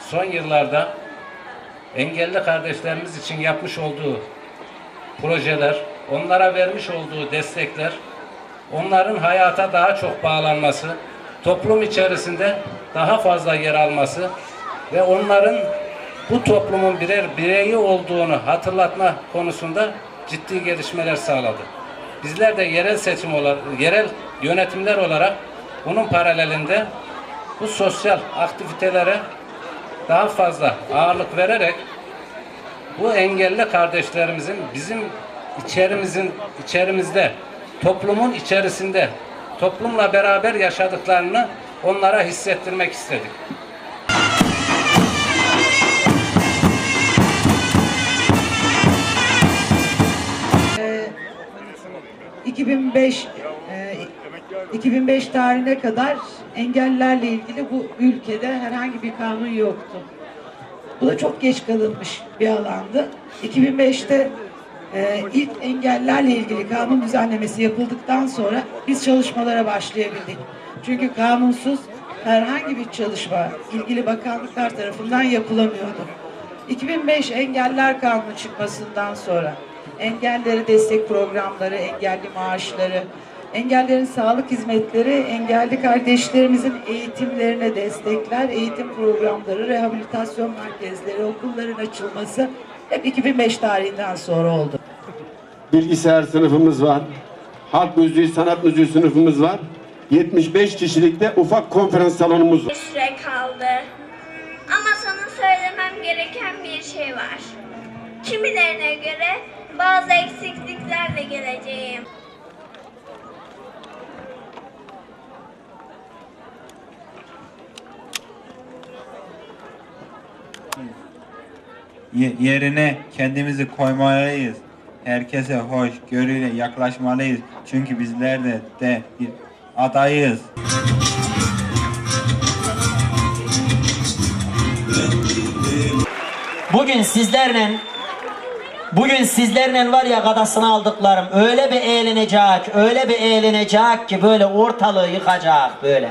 son yıllarda engelli kardeşlerimiz için yapmış olduğu projeler, onlara vermiş olduğu destekler, onların hayata daha çok bağlanması, toplum içerisinde daha fazla yer alması ve onların bu toplumun birer bireyi olduğunu hatırlatma konusunda ciddi gelişmeler sağladı. Bizler de yerel seçim olarak, yerel yönetimler olarak bunun paralelinde bu sosyal aktivitelere daha fazla ağırlık vererek bu engelli kardeşlerimizin bizim içerimizin içerimizde toplumun içerisinde toplumla beraber yaşadıklarını onlara hissettirmek istedik. 2005 e, 2005 tarihine kadar engellerle ilgili bu ülkede herhangi bir kanun yoktu. Bu da çok geç kalınmış bir alandı. 2005'te e, ilk engellerle ilgili kanun düzenlemesi yapıldıktan sonra biz çalışmalara başlayabildik. Çünkü kanunsuz herhangi bir çalışma ilgili bakanlıklar tarafından yapılamıyordu. 2005 Engeller Kanunu çıkmasından sonra engelleri destek programları, engelli maaşları, engellerin sağlık hizmetleri, engelli kardeşlerimizin eğitimlerine destekler, eğitim programları, rehabilitasyon merkezleri, okulların açılması hep 2005 tarihinden sonra oldu. bilgisayar sınıfımız var. Halk müziği, sanat müziği sınıfımız var. 75 kişilikte ufak konferans salonumuz var. Bir süre kaldı. Ama sana söylemem gereken bir şey var. Kimilerine göre bazı eksikliklerle geleceğim. Yerine kendimizi koymalıyız. Herkese hoş görüyle yaklaşmalıyız. Çünkü bizler de, de bir adayız. Bugün sizlerle Bugün sizlerle var ya gadasını aldıklarım öyle bir eğlenecek, öyle bir eğlenecek ki böyle ortalığı yıkacak böyle.